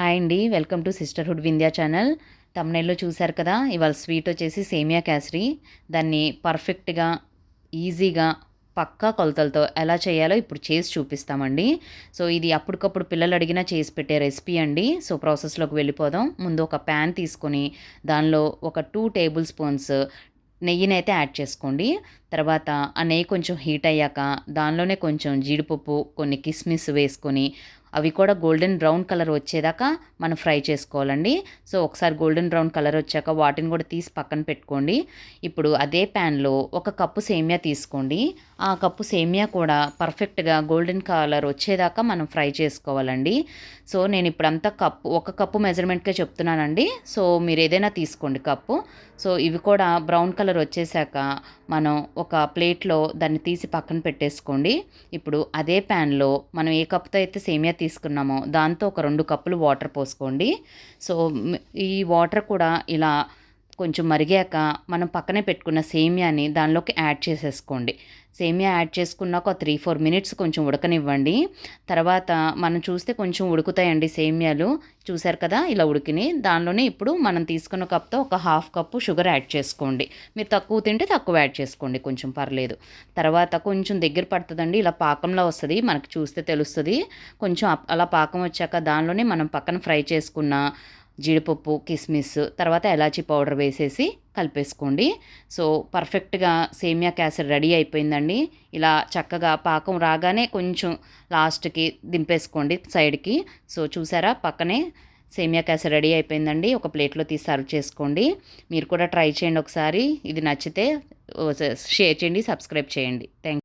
Hi అండి. Welcome to sisterhood Vindhya channel. తమ్నైల్లో చూశారు కదా ఇవాళ స్వీట్ వచ్చేసి సేమియా క్యాసరీ. దాన్ని పర్ఫెక్ట్గా ఈజీగా పక్కా కొలతలతో ఎలా చేయాలో ఇప్పుడు చేసి చూపిస్తామండి. సో ఇది అప్పటికప్పుడు పిల్లలు అడిగినా చేసి పెట్టే రెసిపీ అండి. సో ప్రాసెస్లోకి వెళ్ళిపోదాం. ముందు ఒక ప్యాన్ తీసుకొని దానిలో ఒక టూ టేబుల్ స్పూన్స్ నెయ్యిని అయితే యాడ్ చేసుకోండి. తర్వాత ఆ నెయ్యి కొంచెం హీట్ అయ్యాక దానిలోనే కొంచెం జీడిపప్పు కొన్ని కిస్మిస్ వేసుకొని అవి కూడా గోల్డెన్ బ్రౌన్ కలర్ వచ్చేదాకా మనం ఫ్రై చేసుకోవాలండి. సో ఒకసారి గోల్డెన్ బ్రౌన్ కలర్ వచ్చాక వాటిని కూడా తీసి పక్కన పెట్టుకోండి. ఇప్పుడు అదే ప్యాన్లో ఒక కప్పు సేమియా తీసుకోండి. ఆ కప్పు సేమియా కూడా పర్ఫెక్ట్గా గోల్డెన్ కలర్ వచ్చేదాకా మనం ఫ్రై చేసుకోవాలండి. సో నేను ఇప్పుడంతా కప్పు ఒక కప్పు మెజర్మెంట్కే చెప్తున్నానండి. సో మీరు ఏదైనా తీసుకోండి కప్పు. సో ఇవి కూడా బ్రౌన్ కలర్ వచ్చేసాక మనం ఒక ప్లేట్లో దాన్ని తీసి పక్కన పెట్టేసుకోండి. ఇప్పుడు అదే ప్యాన్లో మనం ఏ కప్తో అయితే సేమియా తీసుకున్నామో దాంతో ఒక రెండు కప్పులు వాటర్ పోసుకోండి. సో ఈ వాటర్ కూడా ఇలా కొంచెం మరిగాక మనం పక్కనే పెట్టుకున్న సేమియాని దానిలోకి యాడ్ చేసేసుకోండి. సేమియా యాడ్ చేసుకున్నాక ఒక త్రీ ఫోర్ మినిట్స్ కొంచెం ఉడకనివ్వండి. తర్వాత మనం చూస్తే కొంచెం ఉడుకుతాయండి సేమియాలు. చూసారు కదా ఇలా ఉడికిని దానిలోనే ఇప్పుడు మనం తీసుకున్న కప్తో ఒక హాఫ్ కప్పు షుగర్ యాడ్ చేసుకోండి. మీరు తక్కువ తింటే తక్కువ యాడ్ చేసుకోండి కొంచెం పర్లేదు. తర్వాత కొంచెం దగ్గర పడుతుందండి ఇలా పాకంలో వస్తుంది మనకు చూస్తే తెలుస్తుంది. కొంచెం అలా పాకం వచ్చాక దానిలోనే మనం పక్కన ఫ్రై చేసుకున్న జీడిపప్పు కిస్మిస్ తర్వాత ఎలాచీ పౌడర్ వేసేసి కలిపేసుకోండి. సో పర్ఫెక్ట్గా సేమియా క్యాసర్ రెడీ అయిపోయిందండి. ఇలా చక్కగా పాకం రాగానే కొంచెం లాస్ట్కి దింపేసుకోండి సైడ్కి. సో చూసారా? పక్కనే సేమియా క్యాసర్ రెడీ అయిపోయిందండి. ఒక ప్లేట్లో తీసి సర్వ్ చేసుకోండి. మీరు కూడా ట్రై చేయండి ఒకసారి. ఇది నచ్చితే షేర్ చేయండి సబ్స్క్రైబ్ చేయండి. థ్యాంక్